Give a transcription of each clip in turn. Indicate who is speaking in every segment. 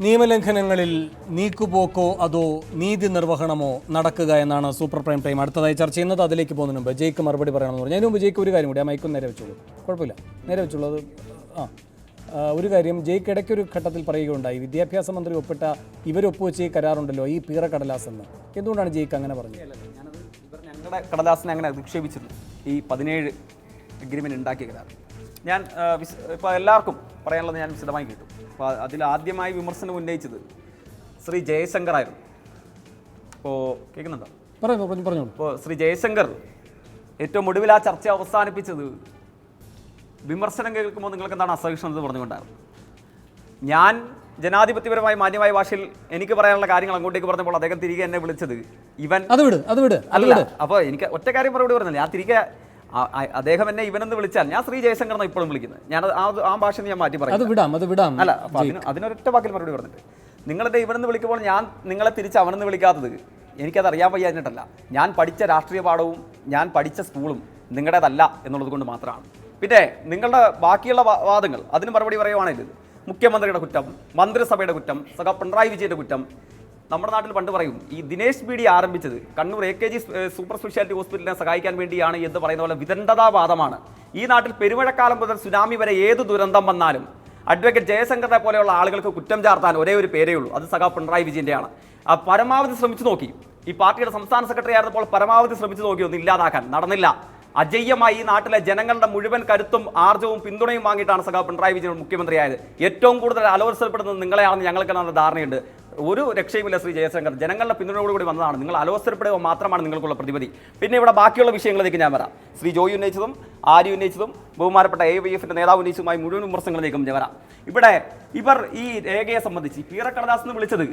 Speaker 1: നിയമലംഘനങ്ങളിൽ നീക്കുപോക്കോ അതോ നീതി നിർവഹണമോ നടക്കുക എന്നാണ് സൂപ്പർ പ്രൈം ടൈം. അടുത്തതായി ചർച്ച ചെയ്യുന്നത് അതിലേക്ക് പോകുന്നതിന് മുമ്പ് ജയ്ക്ക് മറുപടി പറയണമെന്ന് പറഞ്ഞു. അതിന് മുമ്പ് ജയ്ക്ക് ഒരു കാര്യം കൂടി ആ മൈക്കും നേരെ വെച്ചോളൂ. കുഴപ്പമില്ല. നേരെ വെച്ചോളൂ. ആ. ഒരു കാര്യം ജയ്ക്ക് ഇടയ്ക്കൊരു ഘട്ടത്തിൽ പറയുകയുണ്ടായി വിദ്യാഭ്യാസ മന്ത്രി ഒപ്പിട്ട ഇവരൊപ്പുവെച്ച് ഈ കരാറുണ്ടല്ലോ ഈ പീറ കടലാസ് എന്ന് എന്തുകൊണ്ടാണ് ജയ്ക്ക് അങ്ങനെ പറഞ്ഞത്?
Speaker 2: കടലാസിനെ അങ്ങനെ അധിക്ഷേപിച്ചിരുന്നു. ഈ പതിനേഴ് എഗ്രിമെന്റ് ഉണ്ടാക്കിയതാണ് ഞാൻ ഇപ്പോൾ എല്ലാവർക്കും പറയാനുള്ളത് ഞാൻ വിശദമായി കേട്ടു. അപ്പോൾ അതിൽ ആദ്യമായി വിമർശനം ഉന്നയിച്ചത് ശ്രീ ജയശങ്കർ ആയിരുന്നു. ഇപ്പോൾ കേൾക്കുന്നുണ്ടോ?
Speaker 1: പറഞ്ഞു
Speaker 2: ഇപ്പോൾ ശ്രീ ജയശങ്കർ ഏറ്റവും ഒടുവിൽ ആ ചർച്ച അവസാനിപ്പിച്ചത് വിമർശനം കേൾക്കുമ്പോൾ നിങ്ങൾക്ക് എന്താണ് അസഹിഷ്ണുത പറഞ്ഞുകൊണ്ടായിരുന്നു ഞാൻ ജനാധിപത്യപരമായി മാന്യമായ ഭാഷയിൽ എനിക്ക് പറയാനുള്ള കാര്യങ്ങൾ അങ്ങോട്ടേക്ക് പറഞ്ഞപ്പോൾ അദ്ദേഹം തിരികെ എന്നെ വിളിച്ചത് ഇവൻ.
Speaker 1: അത് വിട് അത് വിട്
Speaker 2: അല്ല അപ്പോൾ എനിക്ക് ഒറ്റ കാര്യം മറുപടി പറഞ്ഞില്ല. ഞാൻ തിരികെ അദ്ദേഹം എന്നെ ഇവനെന്ന് വിളിച്ചാൽ ഞാൻ ശ്രീ ജയശങ്കർ എന്നാണ് ഇപ്പോഴും വിളിക്കുന്നത്. ഞാൻ ആ ആ ഭാഷ ഞാൻ മാറ്റി
Speaker 1: അത്
Speaker 2: പറയും
Speaker 1: വിടാം അത് വിടാം
Speaker 2: അല്ല അപ്പോൾ അതിന് അതിനൊരൊറ്റ വാക്കിൽ മറുപടി പറഞ്ഞിട്ട്. നിങ്ങളുടെ ഇവനെന്ന് വിളിക്കുമ്പോൾ ഞാൻ നിങ്ങളെ തിരിച്ച് അവനെന്ന് വിളിക്കാത്തത് എനിക്കത് അറിയാൻ വയ്യാഞ്ഞിട്ടല്ല. ഞാൻ പഠിച്ച രാഷ്ട്രീയ പാഠവും ഞാൻ പഠിച്ച സ്കൂളും നിങ്ങളുടേതല്ല എന്നുള്ളത് കൊണ്ട് മാത്രമാണ്. പിന്നെ നിങ്ങളുടെ ബാക്കിയുള്ള വാദങ്ങൾ അതിന് മറുപടി പറയുവാണെങ്കിൽ മുഖ്യമന്ത്രിയുടെ കുറ്റം മന്ത്രിസഭയുടെ കുറ്റം സഖ പിണറായി വിജയന്റെ കുറ്റം. നമ്മുടെ നാട്ടിൽ പണ്ട് പറയും ഈ ദിനേശ് ബി ഡി ആരംഭിച്ചത് Kannur A K G super speciality ഹോസ്പിറ്റലിനെ സഹായിക്കാൻ വേണ്ടിയാണ് എന്ന് പറയുന്ന പോലെ വിദണ്ഡതാവാദമാണ്. ഈ നാട്ടിൽ പെരുമഴക്കാലം മുതൽ സുനാമി വരെ ഏത് ദുരന്തം വന്നാലും അഡ്വക്കേറ്റ് ജയശങ്കറിനെ പോലെയുള്ള ആളുകൾക്ക് കുറ്റം ചാർത്താൻ ഒരേ ഒരു പേരേ ഉള്ളൂ. അത് സഖാ പിണറായി വിജയന്റെയാണ്. ആ പരമാവധി ശ്രമിച്ചു നോക്കി. ഈ പാർട്ടിയുടെ സംസ്ഥാന സെക്രട്ടറി ആയിരുന്നപ്പോൾ പരമാവധി ശ്രമിച്ചു നോക്കി ഒന്ന് ഇല്ലാതാക്കാൻ നടന്നില്ല. അജയ്യമായി ഈ നാട്ടിലെ ജനങ്ങളുടെ മുഴുവൻ കരുത്തും ആർജവും പിന്തുണയും വാങ്ങിയിട്ടാണ് സഖാവ് പിണറായി വിജയൻ മുഖ്യമന്ത്രിയായത്. ഏറ്റവും കൂടുതൽ അലോത്സരപ്പെടുന്നത് നിങ്ങളെയാണെന്ന് ഞങ്ങൾക്ക് നല്ല ധാരണയുണ്ട്. ഒരു രക്ഷയുമില്ല ശ്രീ ജയശങ്കർ. ജനങ്ങളുടെ പിന്തുണയോടുകൂടി വന്നതാണ്. നിങ്ങൾ അലോസരപ്പെടുക മാത്രമാണ് നിങ്ങൾക്കുള്ള പ്രതിപതി പിന്നെ ഇവിടെ ബാക്കിയുള്ള വിഷയങ്ങളിലേക്ക് ഞാൻ വരാം. ശ്രീ ജോയി ഉന്നയിച്ചതും ആര്യ ഉന്നയിച്ചതും ബഹുമാനപ്പെട്ട എ വൈ എഫിന്റെ നേതാവ് ഉന്നയിച്ചതുമായി മുഴുവൻ വിമർശനങ്ങളിലേക്കും ഞാൻ വരാം. ഇവിടെ ഇവർ ഈ രേഖയെ സംബന്ധിച്ച് പീറക്കടദാസ് എന്ന് വിളിച്ചത്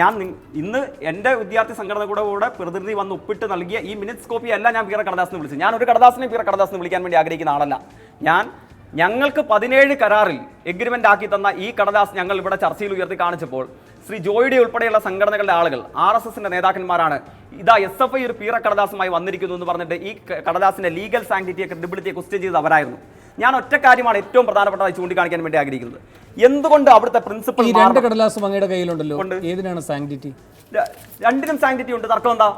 Speaker 2: ഞാൻ ഇന്ന് എന്റെ വിദ്യാർത്ഥി സംഘടന കൂടെ കൂടെ പ്രതിനിധി വന്ന് ഒപ്പിട്ട് നൽകിയ ഈ മിനിറ്റ്സ് കോപ്പി അല്ല ഞാൻ പീറ കടലാസ് എന്ന് വിളിച്ചത്. ഞാൻ ഒരു കടദാസിനെ പീറ കടലാസ് എന്ന് വിളിക്കാൻ വേണ്ടി ആഗ്രഹിക്കുന്ന ആളല്ല. ഞാൻ ഞങ്ങൾക്ക് പതിനേഴ് കരാറിൽ എഗ്രിമെന്റ് ആക്കി തന്ന ഈ കടദാസ് ഞങ്ങൾ ഇവിടെ ചർച്ചയിൽ ഉയർത്തി കാണിച്ചപ്പോൾ ശ്രീ ജോയിയുടെ ഉൾപ്പെടെയുള്ള സംഘടനകളുടെ ആളുകൾ ആർ എസ് എസിന്റെ നേതാക്കന്മാരാണ്. ഇതാ എസ് എഫ് ഐ ഒരു പീറ കടലാസുമായി വന്നിരിക്കുന്നു എന്ന് പറഞ്ഞിട്ട് ഈ കടലാസിന്റെ ലീഗൽ സാങ്ക്ടിറ്റിയെ ക്രെഡിബിലിറ്റിയെ ക്വസ്റ്റ്യൻ ചെയ്ത് അവരായിരുന്നു. ഞാൻ ഒറ്റ കാര്യമാണ് ഏറ്റവും പ്രധാനപ്പെട്ടതായി ചൂണ്ടിക്കാണിക്കാൻ വേണ്ടി ആഗ്രഹിക്കുന്നത്. എന്തുകൊണ്ട് അവിടുത്തെ പ്രിൻസിപ്പൽ
Speaker 1: രണ്ട് കടലാസും അങ്ങയുടെ കയ്യിലുണ്ടല്ലോ. ഏതിനാണ് സാങ്ക്ടിറ്റി
Speaker 2: രണ്ടിനും സാങ്ക്ടിറ്റി ഉണ്ട്. തർക്കം എന്താ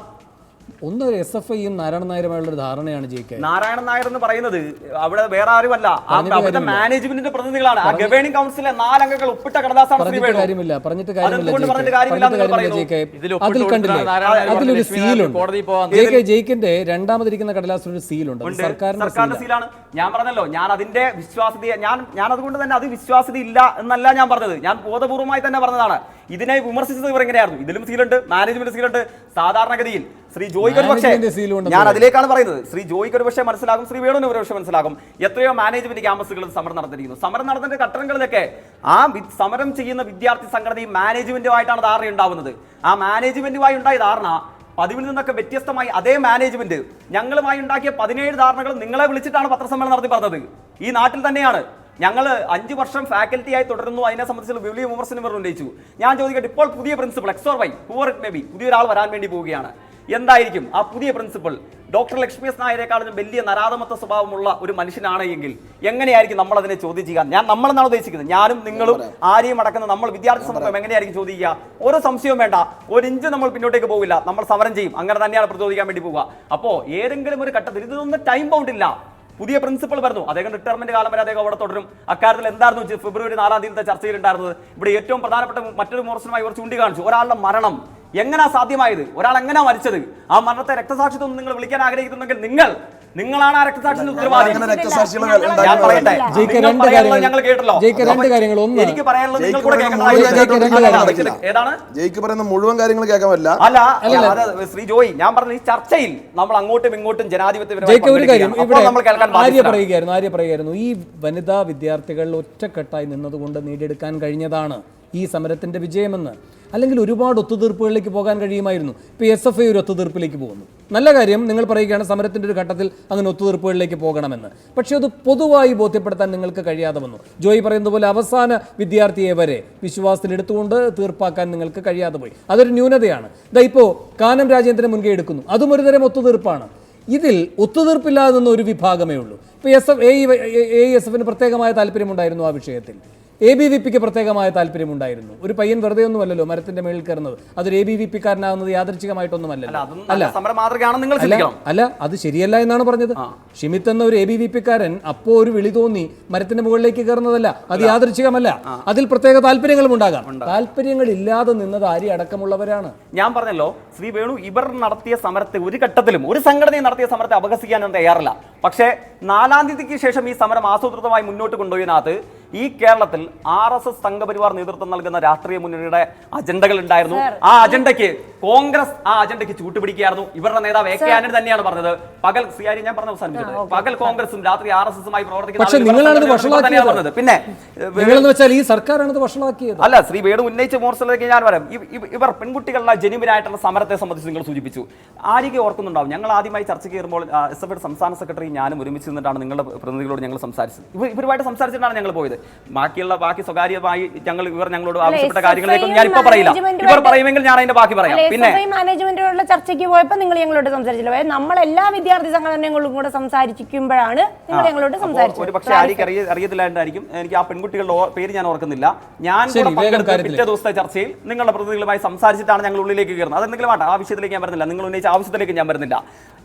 Speaker 1: ഒന്ന് എസ് എഫ് ഐയും നാരായണ നായരുമായുള്ള ഒരു ധാരണയാണ് കെ
Speaker 2: നാരായണൻ നായർ എന്ന് പറയുന്നത് അവിടെ വേറെ ആരുമല്ല. ആ അവിടുത്തെ മാനേജ്മെന്റിന്റെ പ്രതിനിധികളാണ്. ആ ഗവേണിംഗ് കൗൺസിലെ നാലംഗങ്ങൾ ഒപ്പിട്ട കടലാസാണ് ശ്രീ
Speaker 1: പറഞ്ഞിട്ട്
Speaker 2: വേണു.
Speaker 1: കാര്യമില്ല. പറഞ്ഞിട്ട് കാര്യമില്ല
Speaker 2: അതെന്തുകൊണ്ട് പറഞ്ഞിട്ട് കാര്യമില്ല
Speaker 1: പറഞ്ഞിട്ട്
Speaker 2: എന്ന്
Speaker 1: കാര്യമില്ല
Speaker 2: പറയുന്നു.
Speaker 1: ജയിക്ക്.
Speaker 3: ഇതിൽ
Speaker 1: അതിൽ കണ്ടില്ലേ?
Speaker 3: കൊടുത്തിട്ടാണ് നാരായണ
Speaker 1: അതിലൊരു സീലുണ്ട്.
Speaker 3: പോവാൻ
Speaker 1: ജയിക്ക് ജയിക്കിന്റെ രണ്ടാമതിരിക്കുന്ന കടലാസിൽ ഒരു സീലുണ്ട്. അത്
Speaker 2: ഉണ്ട്.
Speaker 1: സർക്കാരിന്റെ
Speaker 2: സർക്കാരിന്റെ
Speaker 1: സീലാണ്
Speaker 2: സീലാണ്. ഞാൻ പറഞ്ഞല്ലോ ഞാൻ അതിന്റെ വിശ്വാസ്യത ഞാൻ ഞാൻ അതുകൊണ്ട് തന്നെ അത് വിശ്വാസ്യത ഇല്ല എന്നല്ല ഞാൻ പറഞ്ഞത്. ഞാൻ ബോധപൂർവമായി തന്നെ പറഞ്ഞതാണ്. ഇതിനെ വിമർശിച്ചത് ഇവർ എങ്ങനെയായിരുന്നു? ഇതിലും സീലുണ്ട് മാനേജ്മെന്റ് സീലുണ്ട് സാധാരണഗതിയിൽ ശ്രീ ജോയിക്ക് ഒരു പക്ഷേ ഞാൻ അതിലേക്കാണ് പറയുന്നത്. ശ്രീ ജോയിക്ക് ഒരു പക്ഷേ മനസ്സിലാകും ശ്രീ വേണുവിന് ഒരു പക്ഷേ മനസ്സിലാകും. എത്രയോ മാനേജ്മെന്റ് ക്യാമ്പസുകളിൽ സമരം നടന്നിരിക്കുന്നു. സമരം നടന്നിട്ട് ഘട്ടങ്ങളിലൊക്കെ ആ സമരം ചെയ്യുന്ന വിദ്യാർത്ഥി സംഘടനയും മാനേജ്മെന്റുമായിട്ടാണ് ധാരണ ഉണ്ടാവുന്നത്. ആ മാനേജ്മെന്റുമായി ഉണ്ടായ ധാരണ പതിവിൽ നിന്നൊക്കെ വ്യത്യസ്തമായി അതേ മാനേജ്മെന്റ് ഞങ്ങളുമായി ഉണ്ടാക്കിയ പതിനേഴ് ധാരണകൾ നിങ്ങളെ വിളിച്ചിട്ടാണ് പത്രസമ്മേളനം നടത്തി പറഞ്ഞത്. ഈ നാട്ടിൽ തന്നെയാണ്. ഞങ്ങൾ അഞ്ച് വർഷം ഫാക്കൽറ്റി ആയി തുടരുന്നു. അതിനെ സംബന്ധിച്ചുള്ള വലിയ വിമർശനം ഇവർ ഉന്നയിച്ചു. ഞാൻ ചോദിക്കട്ടെ ഇപ്പോൾ പുതിയ principal x or Y whoever it may be പുതിയൊരാൾ വരാൻ വേണ്ടി പോവുകയാണ്. എന്തായിരിക്കും ആ പുതിയ പ്രിൻസിപ്പൾ ഡോക്ടർ ലക്ഷ്മി എസ് നായരെക്കാളും വലിയ നരാധമത്വ സ്വഭാവമുള്ള ഒരു മനുഷ്യനാണ് എങ്കിൽ എങ്ങനെയായിരിക്കും നമ്മൾ അതിനെ ചോദ്യം ചെയ്യുക ഞാൻ നമ്മളെന്നാണ് ഉദ്ദേശിക്കുന്നത്? ഞാനും നിങ്ങളും ആരെയും അടക്കുന്ന നമ്മൾ വിദ്യാർത്ഥി സമൂഹം എങ്ങനെയായിരിക്കും ചോദിക്കുക? ഒരു സംശയവും വേണ്ട. ഒരു ഇഞ്ച് നമ്മൾ പിന്നോട്ടേക്ക് പോകില്ല നമ്മൾ സമരം ചെയ്യും. അങ്ങനെ തന്നെയാണ് പ്രതിരോധിക്കാൻ വേണ്ടി പോവുക. അപ്പോൾ ഏതെങ്കിലും ഒരു ഘട്ടത്തിൽ ഇതൊന്നും ടൈം ബൗണ്ട് ഇല്ല. പുതിയ പ്രിൻസിപ്പൾ പറഞ്ഞു അദ്ദേഹം റിട്ടയർമെന്റ് കാലം വരെ അദ്ദേഹം അവിടെ തുടരും. അക്കാര്യത്തിൽ എന്തായിരുന്നു ഫെബ്രുവരി നാലാം തീയതി ചർച്ചയിലുണ്ടായിരുന്നത്? ഇവിടെ ഏറ്റവും പ്രധാനപ്പെട്ട മറ്റൊരു വിമർശനമായി ഇവർ ചൂണ്ടിക്കാണിച്ചു. ഒരാളുടെ മരണം എങ്ങനെയാ സാധ്യമായത്? ഒരാൾ എങ്ങനെയാ മരിച്ചത്? ആ മരണത്തെ രക്തസാക്ഷിത്വം നിങ്ങൾ വിളിക്കാൻ ആഗ്രഹിക്കുന്നുണ്ടെങ്കിൽ നിങ്ങൾ നിങ്ങളാണ് ആ രക്തസാക്ഷിന്റെ ഉത്തരവാദി. ഞാൻ പറയട്ടെ.
Speaker 1: രണ്ട് കാര്യങ്ങൾ-
Speaker 2: ഞങ്ങൾ കേട്ടല്ലോ
Speaker 1: ജയിക്ക് രണ്ട് കാര്യങ്ങൾ. ഒന്ന്
Speaker 2: എനിക്ക് പറയാനുള്ളത് നിങ്ങൾ കൂടെ കേൾക്കണം. ഏതാണ്?
Speaker 4: ജയിക്ക് പറയുന്ന മുഴുവൻ കാര്യങ്ങൾ കേൾക്കാൻ പറ്റില്ല.
Speaker 2: അല്ല ശ്രീ ജോയി ഞാൻ പറഞ്ഞ ഈ ചർച്ചയിൽ നമ്മൾ അങ്ങോട്ടും ഇങ്ങോട്ടും ജനാധിപത്യം
Speaker 1: ജയിക്ക് ഒരു കാര്യം
Speaker 2: പങ്കെടുക്കുകയാണ്.
Speaker 1: ഇവിടെ
Speaker 2: അപ്പോൾ നമ്മൾ കേൾക്കാൻ
Speaker 1: ആര്യ
Speaker 2: ബാധ്യസ്ഥരാണ്.
Speaker 1: പറയുകയായിരുന്നു ആര്യ പറയുകയായിരുന്നു ഈ വനിതാ വിദ്യാർത്ഥികൾ ഒറ്റക്കെട്ടായി നിന്നതുകൊണ്ട് നേടിയെടുക്കാൻ കഴിഞ്ഞതാണ് ഈ സമരത്തിന്റെ വിജയമെന്ന്. അല്ലെങ്കിൽ ഒരുപാട് ഒത്തുതീർപ്പുകളിലേക്ക് പോകാൻ കഴിയുമായിരുന്നു. ഇപ്പോൾ എസ് എഫ് ഐ ഒരു ഒത്തുതീർപ്പിലേക്ക് പോകുന്നു. നല്ല കാര്യം നിങ്ങൾ പറയുകയാണ് സമരത്തിന്റെ ഒരു ഘട്ടത്തിൽ അങ്ങനെ ഒത്തുതീർപ്പുകളിലേക്ക് പോകണമെന്ന്. പക്ഷേ അത് പൊതുവായി ബോധ്യപ്പെടുത്താൻ നിങ്ങൾക്ക് കഴിയാതെ വന്നു. ജോയി പറയുന്ന പോലെ അവസാന വിദ്യാർത്ഥിയെ വരെ വിശ്വാസത്തിലെടുത്തുകൊണ്ട് തീർപ്പാക്കാൻ നിങ്ങൾക്ക് കഴിയാതെ പോയി. അതൊരു ന്യൂനതയാണ്. ഇതാ ഇപ്പോൾ കാനം രാജേന്ദ്രൻ മുൻകൈ എടുക്കുന്നു. അതും ഒരു തരം ഒത്തുതീർപ്പാണ്. ഇതിൽ ഒത്തുതീർപ്പില്ലാതെ ഒരു വിഭാഗമേ ഉള്ളൂ. ഇപ്പോൾ എസ് എഫ് എ എസ് എഫിന് പ്രത്യേകമായ താല്പര്യമുണ്ടായിരുന്നു ആ വിഷയത്തിൽ. എ ബി വി പിക്ക് പ്രത്യേകമായ താല്പര്യമുണ്ടായിരുന്നു. ഒരു പയ്യൻ വെറുതെ ഒന്നുമല്ലല്ലോ മരത്തിന്റെ മേളിൽ കയറുന്നത്. അതൊരു എ ബി വി പിക്കാരനാകുന്നത്
Speaker 2: നിങ്ങൾ
Speaker 1: അല്ല അല്ല അത് ശരിയല്ല എന്നാണ് പറഞ്ഞത്. ഷിമിത്ത് എന്ന ഒരു എ ബി വി പിക്കാരൻ അപ്പോ ഒരു വിളി തോന്നി മരത്തിന്റെ മുകളിലേക്ക് കയറുന്നതല്ല അത് യാദർച്ഛികമല്ല അതിൽ പ്രത്യേക താല്പര്യങ്ങളും ഉണ്ടാകാം. താല്പര്യങ്ങൾ ഇല്ലാതെ നിന്നത് ആരി അടക്കമുള്ളവരാണ്.
Speaker 2: ഞാൻ പറഞ്ഞല്ലോ ശ്രീ വേണു ഇവർ നടത്തിയ സമരത്തെ ഒരു ഘട്ടത്തിലും ഒരു സംഘടനയും നടത്തിയ സമരത്തെ അപകസിക്കാൻ തയ്യാറല്ല തയ്യാറില്ല. പക്ഷേ നാലാം തീയതിക്ക് ശേഷം ഈ സമരം ആസൂത്രിതമായി മുന്നോട്ട് കൊണ്ടുപോയതിനകത്ത് ഈ കേരളത്തിൽ ആർ എസ് എസ് സംഘപരിവാർ നേതൃത്വം നൽകുന്ന രാഷ്ട്രീയ മുന്നണിയുടെ അജണ്ടകൾ ഉണ്ടായിരുന്നു. ആ അജണ്ടയ്ക്ക് കോൺഗ്രസ് ആ അജണ്ടയ്ക്ക് ചൂട്ടുപിടിക്കുകയായിരുന്നു. ഇവരുടെ നേതാവ് എ കെ ആന്റണി തന്നെയാണ് പറഞ്ഞത്. പകൽ സിയാരി ഞാൻ പറഞ്ഞ അവസാനിപ്പിച്ചത് പകൽ കോൺഗ്രസും രാത്രി ആർ എസ് എസുമായി പ്രവർത്തിക്കുന്നത് പിന്നെ
Speaker 1: വെച്ചാൽ ഈ സർക്കാരാണ് വഷളാക്കിയത്.
Speaker 2: അല്ല ശ്രീ വേണു ഉന്നയിച്ച മോർച്ചയിലേക്ക് ഞാൻ വരാം. ഇവ- ഇവർ പെൺകുട്ടികളുടെ ജനുവിനായിട്ടുള്ള സമരത്തെ സംബന്ധിച്ച് നിങ്ങൾ സൂചിപ്പിച്ചു. ആരിക ഓർക്കുന്നുണ്ടാവും. ഞങ്ങൾ ആദ്യമായി ചർച്ച കയറുമ്പോൾ എസ് എഫ് സംസ്ഥാന സെക്രട്ടറി ഞാനും ഒരുമിച്ച് നിന്നിട്ടാണ് നിങ്ങളുടെ പ്രതിനിധികളോട് ഞങ്ങൾ സംസാരിച്ചത്. ഇവരുമായിട്ട് സംസാരിച്ചിട്ടാണ് ഞങ്ങൾ പോയത്. ബാക്കിയുള്ള ബാക്കി സ്വകാര്യമായി ഞങ്ങൾ ഇവർ ഞങ്ങളോട് ആവശ്യപ്പെട്ട കാര്യങ്ങളിലേക്കൊന്നും ഞാൻ ഇപ്പൊ പറയില്ല. ഇവർ പറയുമെങ്കിൽ ഞാൻ അതിന്റെ ബാക്കി പറയാം. പിന്നെ
Speaker 3: മാനേജ്മെന്റിനോടുള്ള ചർച്ചയ്ക്ക് പോയപ്പോൾ നിങ്ങൾ ഞങ്ങളോട് സംസാരിച്ചില്ല. നമ്മൾ എല്ലാ വിദ്യാർത്ഥി സംഘടനകളും കൂടെ സംസാരിക്കുമ്പോഴാണ് നിങ്ങൾ ഞങ്ങളോട് സംസാരിച്ചത്.
Speaker 2: ഒരു പക്ഷേ ആരിക്ക് അറിയ അറിയത്തില്ലാണ്ടായിരിക്കും. എനിക്ക് ആ പെൺകുട്ടികളുടെ പേര് ഞാൻ ഓർക്കുന്നില്ല. ഞാൻ. പിറ്റേ ദിവസത്തെ ചർച്ചയിൽ നിങ്ങളുടെ പ്രതിനിധികളുമായി സംസാരിച്ചിട്ടാണ് ഞങ്ങൾ ഉള്ളിലേക്ക് കയറുന്നത്. അതെന്തെങ്കിലും ആട്ടെ? ആ വിഷയത്തിലേക്ക് ഞാൻ വരുന്നില്ല. നിങ്ങൾ ഉന്നയിച്ച ആവശ്യത്തിലേക്ക് ഞാൻ വരുന്നില്ല.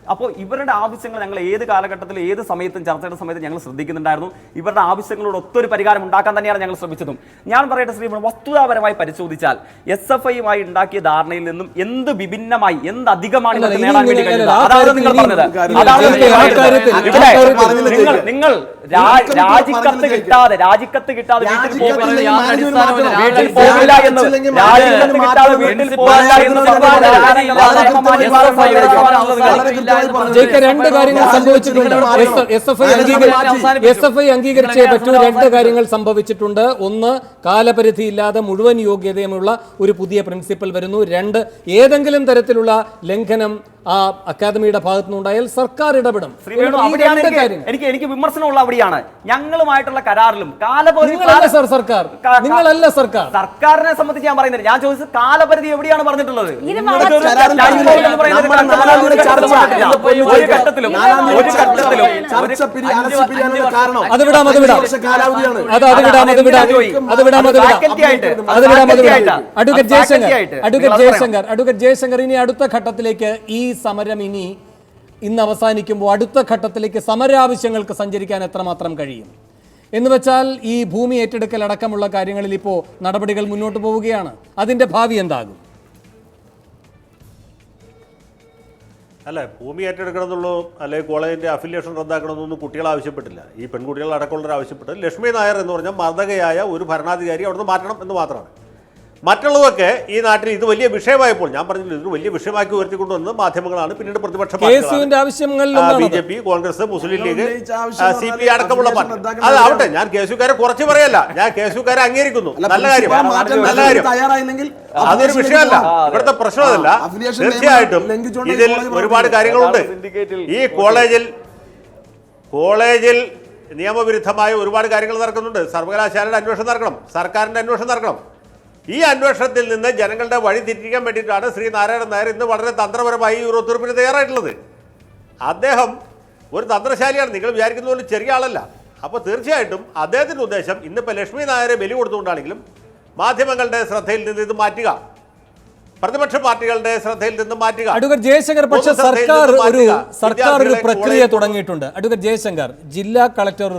Speaker 2: അപ്പോൾ ഇവരുടെ ആവശ്യങ്ങൾ ഞങ്ങൾ ഏത് കാലഘട്ടത്തിൽ ഏത് സമയത്തും ചർച്ചയുടെ സമയത്ത് ഞങ്ങൾ ശ്രദ്ധിക്കുന്നുണ്ടായിരുന്നു. ഇവരുടെ ആവശ്യങ്ങളോട് ഒത്തൊരു പരിഹാരം ഉണ്ടാക്കാൻ തന്നെയാണ് ഞങ്ങൾ ശ്രമിച്ചതും. ഞാൻ പറയട്ടെ ശ്രീ വസ്തുതാപരമായി പരിശോധിച്ചാൽ എസ് എഫ് ഐയുമായി ഉണ്ടാക്കിയ ധാരണയിൽ നിന്നും എന്ത് വിഭിന്നമായി എന്ത് അധികമാണ് ഇവർക്ക് നേടാൻ വേണ്ടി
Speaker 1: നിങ്ങൾ-
Speaker 2: അതാണ് നിങ്ങൾ
Speaker 1: ഇനി
Speaker 2: പറഞ്ഞത്. അതാണ് നിങ്ങൾ നിങ്ങൾ രാജിക്കത്ത് കിട്ടാതെ രാജിക്കത്ത് കിട്ടാതെ വീട്ടിൽ പോകില്ല. വീട്ടിൽ പോകില്ല എന്ന് രാജിക്കത്ത് കിട്ടാതെ വീട്ടിൽ പോകില്ല എന്ന്
Speaker 1: രണ്ട് കാര്യങ്ങൾ സംഭവിച്ചിട്ടുണ്ട്. S F I. S F I അംഗീകരിച്ചേ പറ്റൂ. രണ്ട് കാര്യങ്ങൾ സംഭവിച്ചിട്ടുണ്ട്. ഒന്ന് കാലപരിധിയില്ലാതെ മുഴുവൻ യോഗ്യതയുമുള്ള ഒരു പുതിയ പ്രിൻസിപ്പൽ വരുന്നു. രണ്ട് ഏതെങ്കിലും തരത്തിലുള്ള ലംഘനം ആ അക്കാദമിയുടെ ഭാഗത്തു നിന്നുണ്ടായാൽ സർക്കാർ ഇടപെടും.
Speaker 2: എനിക്ക് എനിക്ക് വിമർശനമുള്ള അവിടെയാണ്. ഞങ്ങളുമായിട്ടുള്ള കരാറിലും കാലപരിധി
Speaker 1: സർ സർക്കാർ. നിങ്ങളല്ല സർക്കാർ.
Speaker 2: സർക്കാരിനെ സംബന്ധിച്ച് ഞാൻ പറയുന്നത് ഞാൻ ചോദിച്ചത് കാലപരിധി എവിടെയാണ് പറഞ്ഞിട്ടുള്ളത്? ഒരു ഘട്ടത്തിലും ഒരു ഘട്ടത്തിലും
Speaker 1: അത് വിടാം അത് വിടാം.
Speaker 4: കാലാവധിയാണ്.
Speaker 1: അത് അത് വിടാം അത് വിടാം. അത് വിടാം അത് വിടാം.
Speaker 2: faculty ആയിട്ട്,
Speaker 1: അത് വിടാം അത് വിടാം. Advocate Jayashankar advocate Jayashankar advocate Jayashankar ഇനി അടുത്ത ഘട്ടത്തിലേക്ക് ഈ സമരം ഇനി ഇന്ന് അവസാനിക്കുമ്പോൾ അടുത്ത ഘട്ടത്തിലേക്ക് സമരാവശ്യങ്ങൾക്ക് സഞ്ചരിക്കാൻ എത്രമാത്രം കഴിയും? എന്ന് വെച്ചാൽ ഈ ഭൂമി ഏറ്റെടുക്കൽ അടക്കമുള്ള കാര്യങ്ങളിൽ ഇപ്പോൾ നടപടികൾ മുന്നോട്ട് പോവുകയാണ്. അതിന്റെ ഭാവി എന്താകും?
Speaker 5: അല്ല ഭൂമി ഏറ്റെടുക്കണം എന്നുള്ളൂ അല്ലെങ്കിൽ കോളേജിന്റെ അഫിലിയേഷൻ റദ്ദാക്കണമെന്നൊന്നും കുട്ടികൾ ആവശ്യപ്പെട്ടില്ല. ഈ പെൺകുട്ടികൾ അടക്കമുള്ളവർ ആവശ്യപ്പെട്ടത് ലക്ഷ്മി നായർ എന്ന് പറഞ്ഞാൽ മർദ്ദകയായ ഒരു ഭരണാധികാരി അവിടുന്ന് മാറ്റണം എന്ന് മാത്രമാണ്. മറ്റുള്ളതൊക്കെ ഈ നാട്ടിൽ ഇത് വലിയ വിഷയമായപ്പോൾ ഞാൻ പറഞ്ഞില്ല ഇത് വലിയ വിഷയമാക്കി ഉയർത്തിക്കൊണ്ടുവന്ന് മാധ്യമങ്ങളാണ് പിന്നീട് പ്രതിപക്ഷ B J P Congress Muslim League C P അടക്കമുള്ള പാർട്ടി. അത് ആവട്ടെ ഞാൻ കേസുകാരെ കുറച്ച് പറയല്ല. ഞാൻ കേസുകാരെ അംഗീകരിക്കുന്നു. നല്ല കാര്യം നല്ല കാര്യം. അതൊരു വിഷയമല്ല. ഇവിടുത്തെ പ്രശ്നം അതല്ല. തീർച്ചയായിട്ടും ഇതിൽ ഒരുപാട് കാര്യങ്ങളുണ്ട്. ഈ കോളേജിൽ കോളേജിൽ നിയമവിരുദ്ധമായ ഒരുപാട് കാര്യങ്ങൾ നടക്കുന്നുണ്ട്. സർവകലാശാലയുടെ അന്വേഷണം നടക്കണം. സർക്കാരിന്റെ അന്വേഷണം നടക്കണം. ഈ അന്വേഷണത്തിൽ നിന്ന് ജനങ്ങളുടെ വഴി തിരിക്കാൻ വേണ്ടിയിട്ടാണ് ശ്രീ നാരായണൻ നായർ ഇന്ന് വളരെ തന്ത്രപരമായി ഈ ഒരു ഒത്തുതീർപ്പിന് തയ്യാറായിട്ടുള്ളത്. അദ്ദേഹം ഒരു തന്ത്രശാലിയാണ്. നിങ്ങൾ വിചാരിക്കുന്ന പോലെ ചെറിയ ആളല്ല. അപ്പോൾ തീർച്ചയായിട്ടും അദ്ദേഹത്തിന്റെ ഉദ്ദേശം ഇന്നിപ്പോൾ ലക്ഷ്മി നായരെ ബലി കൊടുത്തുകൊണ്ടാണെങ്കിലും മാധ്യമങ്ങളുടെ ശ്രദ്ധയിൽ നിന്ന് ഇത് മാറ്റുക. പ്രതിപക്ഷ പാർട്ടികളുടെ ശ്രദ്ധയിൽ നിന്ന് മാറ്റുക.
Speaker 1: അഡ്വക്കേറ്റ് ജയശങ്കർ പക്ഷെ സർക്കാർ ഒരു സർക്കാർ ഒരു പ്രക്രിയ തുടങ്ങിയിട്ടുണ്ട്. അഡ്വക്കേറ്റ് ജയശങ്കർ ജില്ലാ കളക്ടർ